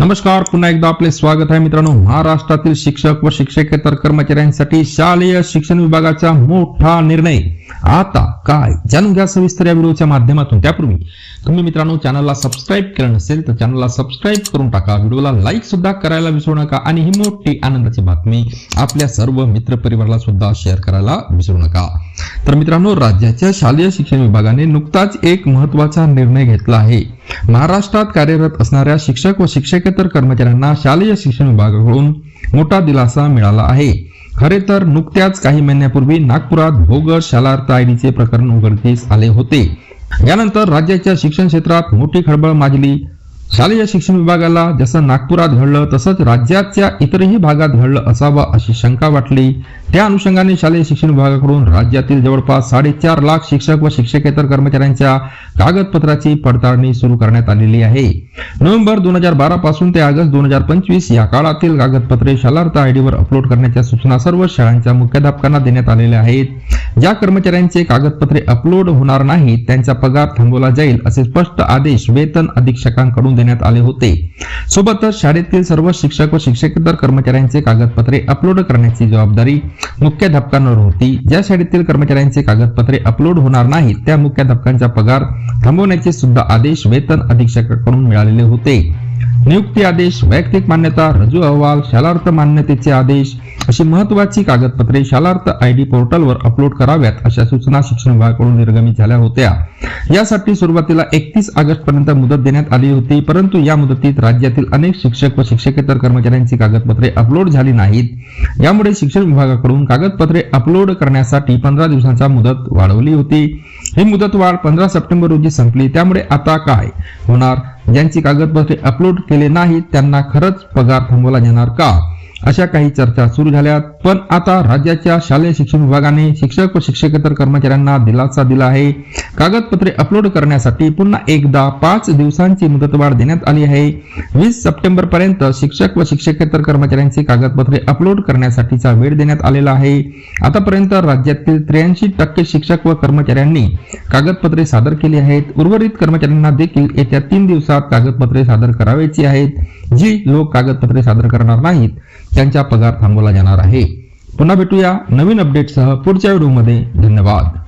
नमस्कार पुन्हा एकदा आपले स्वागत आहे मित्रांनो. महाराष्ट्रातील शिक्षक व शिक्षकेतर कर्मचाऱ्यांसाठी शालेय शिक्षण विभागाचा मोठा निर्णय. आता काय? जाणून घ्या सविस्तर या व्हिडिओच्या माध्यमातून. त्यापूर्वी तुम्ही मित्रांनो चॅनलला सबस्क्राईब केलं नसेल तर चॅनलला सबस्क्राईब करून टाका. व्हिडिओला लाईक सुद्धा करायला विसरू नका आणि ही मोठी आनंदाची बातमी आपल्या सर्व मित्र परिवाराला सुद्धा शेअर करायला विसरू नका. तर मित्रांनो राज्याच्या शालेय शिक्षण विभागाने नुकताच एक महत्त्वाचा निर्णय घेतला आहे. महाराष्ट्रात कार्यरत असणाऱ्या शिक्षक व शिक्षकेतर कर्मचाऱ्यांना शालेय शिक्षण विभागाकडून मोठा दिलासा मिळाला आहे. खरे तर नुकत्याच काही महिन्यापूर्वी नागपुरात भोगर शालार्थ आयडीचे प्रकरण उघडकीस आले होते. यानंतर राज्याच्या शिक्षण क्षेत्रात मोठी खळबळ माजली. शालेय शिक्षण विभागाला जसं नागपुरात घडलं तसंच राज्याच्या इतरही भागात घडलं असावं अशी शंका वाटली. त्या अनुषंगाने शालेय शिक्षण विभागाकडून राज्यातील जवळपास साडेचार लाख शिक्षक व शिक्षकेतर कर्मचाऱ्यांच्या कागदपत्राची पडताळणी सुरू करण्यात आलेली आहे. नोव्हेंबर दोन हजार बारा पासून ते ऑगस्ट दोन हजार पंचवीस या काळातील कागदपत्रे शालार्थ आयडीवर अपलोड करण्याच्या सूचना सर्व शाळांच्या मुख्याध्यापकांना देण्यात आलेल्या आहेत. ज्या कर्मचाऱ्यांचे कागदपत्रे अपलोड होणार नाहीत त्यांचा पगार थांबवला जाईल असे स्पष्ट आदेश वेतन अधीक्षकांकडून देण्यात आले होते. सोबतच शाळेतील सर्व शिक्षक व शिक्षकेतर कर्मचाऱ्यांचे कागदपत्रे अपलोड करण्याची जबाबदारी मुख्य धपकांवर होती. ज्या शाळेतील कर्मचाऱ्यांचे कागदपत्रे अपलोड होणार नाहीत त्या मुख्याध्यापकांचा पगार थांबवण्याचे सुद्धा आदेश वेतन अधीक्षकाकडून मिळालेले होते. नियुक्ती आदेश वैयक्तिक मान्यता रजू अहवाल शालार्थ मान्यतेचे आदेश अशी महत्वाची कागदपत्रे शालार्थ आयडी पोर्टलवर अपलोड कराव्यात अशा सूचना शिक्षण विभागाकडून निर्गमित झाल्या होत्या. यासाठी सुरुवातीला एकतीस ऑगस्ट पर्यंत मुदत देण्यात आली होती परंतु या मुदतीत राज्यातील अनेक शिक्षक व शिक्षकेतर कर्मचाऱ्यांची कागदपत्रे अपलोड झाली नाहीत. यामुळे शिक्षण विभागाकडून कागदपत्रे अपलोड करण्यासाठी पंधरा दिवसांचा मुदत वाढवली होती. ही मुदतवाढ पंधरा सप्टेंबर रोजी संपली. त्यामुळे आता काय होणार? ज्यांची कागदपत्रे अपलोड केले नाहीत त्यांना खरंच पगार थांबवला जाणार का? अशा काही चर्चा सुरू झाल्या पण आता राज्याच्या शालेय शिक्षण विभागाने शिक्षक व शिक्षकेतर कर्मचाऱ्यांना दिलासा दिला आहे. कागदपत्रे अपलोड करण्यासाठी पुन्हा एकदा पाच दिवसांची मुदतवाढ देण्यात आली आहे. वीस सप्टेंबर पर्यंत शिक्षक व शिक्षकेतर कर्मचाऱ्यांची कागदपत्रे अपलोड करण्यासाठीचा वेळ देण्यात आलेला आहे. आतापर्यंत राज्यातील त्र्याऐंशी टक्के शिक्षक व कर्मचाऱ्यांनी कागदपत्रे सादर केली आहेत. उर्वरित कर्मचाऱ्यांना देखील येत्या तीन दिवसात कागदपत्रे सादर करावायची आहेत. जी लोक कागदपत्रे सादर करणार नाहीत त्यांचा पगार थांबवला जाणार आहे. पुन्हा भेटूया नवीन अपडेटसह पुढच्या व्हिडिओमध्ये धन्यवाद.